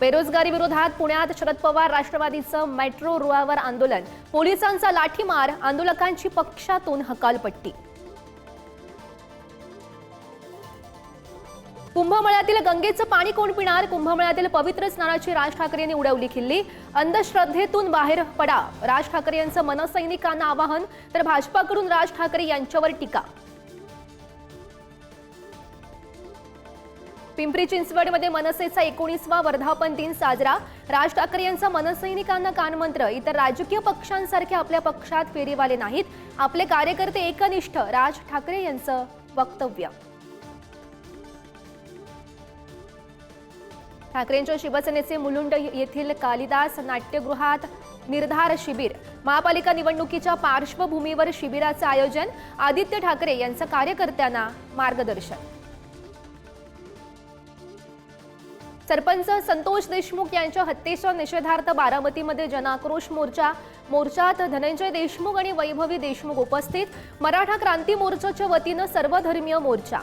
बेरोजगारी विरोधात पुण्यात शरद पवार राष्ट्रवादीचं मेट्रो रुळावर आंदोलन. पोलिसांचा लाठीमार आंदोलकांची पक्षातून हकालपट्टी. कुंभमेळ्यातील गंगेचं पाणी कोण पिणार? कुंभमेळ्यातील पवित्र स्नानाची राज ठाकरे यांनी उडवली खिल्ली. अंधश्रद्धेतून बाहेर पडा. राज ठाकरे यांचं मनसैनिकांना आवाहन तर भाजपाकडून राज ठाकरे यांच्यावर टीका. पिंपरी चिंचवडमध्ये मनसेचा एकोणीसवा वर्धापन दिन साजरा. राज ठाकरे यांचा मनसैनिकांना कानमंत्र. इतर राजकीय पक्षांसारखे आपल्या पक्षात फेरीवाले नाहीत. आपले कार्यकर्ते एकनिष्ठ. राज ठाकरे यांचं वक्तव्य. ठाकरेंच्या शिवसेनेचे मुलुंड येथील कालिदास नाट्यगृहात निर्धार शिबिर. महापालिका निवडणुकीच्या पार्श्वभूमीवर शिबिराचं आयोजन. आदित्य ठाकरे यांचं कार्यकर्त्यांना मार्गदर्शन. सरपंच संतोष देशमुख यांच्या हत्येच्या निषेधार्थ बारामतीमध्ये जनाक्रोश मोर्चा. मोर्चात धनंजय देशमुख आणि वैभवी देशमुख उपस्थित. मराठा क्रांती मोर्चाच्या वतीनं सर्वधर्मीय मोर्चा.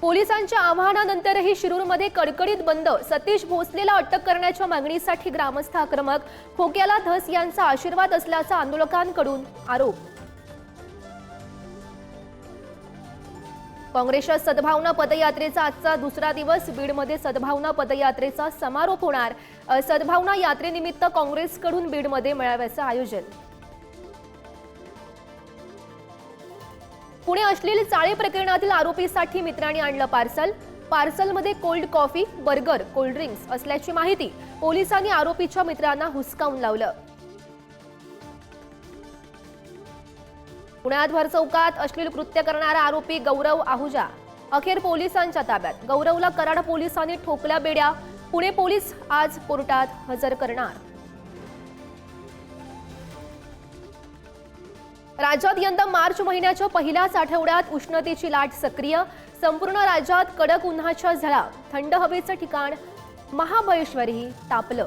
पोलिसांच्या आवाहनानंतरही शिरूरमध्ये कडकडीत बंद. सतीश भोसलेला अटक करण्याच्या मागणीसाठी ग्रामस्थ आक्रमक. खोक्याला धस यांचा आशीर्वाद असल्याचा आंदोलकांकडून आरोप. काँग्रेसच्या सद्भावना पदयात्रेचा आजचा दुसरा दिवस. बीडमध्ये सद्भावना पदयात्रेचा समारोप होणार. सद्भावना यात्रेनिमित्त काँग्रेसकडून बीडमध्ये मेळाव्याचं आयोजन. पुणे अश्लील चाळे प्रकरणातील आरोपीसाठी मित्रांनी आणलं पार्सल. पार्सलमध्ये cold coffee burger cold drinks असल्याची माहिती पोलिसांनी आरोपीच्या मित्रांना हुसकावून लावलं. पुण्यात भरचौकात अश्लील कृत्य करणारा आरोपी गौरव आहुजा. अखेर पोलिसांच्या ताब्यात. गौरवला कराड पोलिसांनी ठोकल्या बेड्या. पुणे पोलीस आज कोर्टात हजर करणार. राज्यात यंदा मार्च महिन्याच्या पहिल्याच आठवड्यात उष्णतेची लाट सक्रिय. संपूर्ण राज्यात कडक उन्हाच्या झळा. थंड हवेचं ठिकाण महाबळेश्वरही तापलं.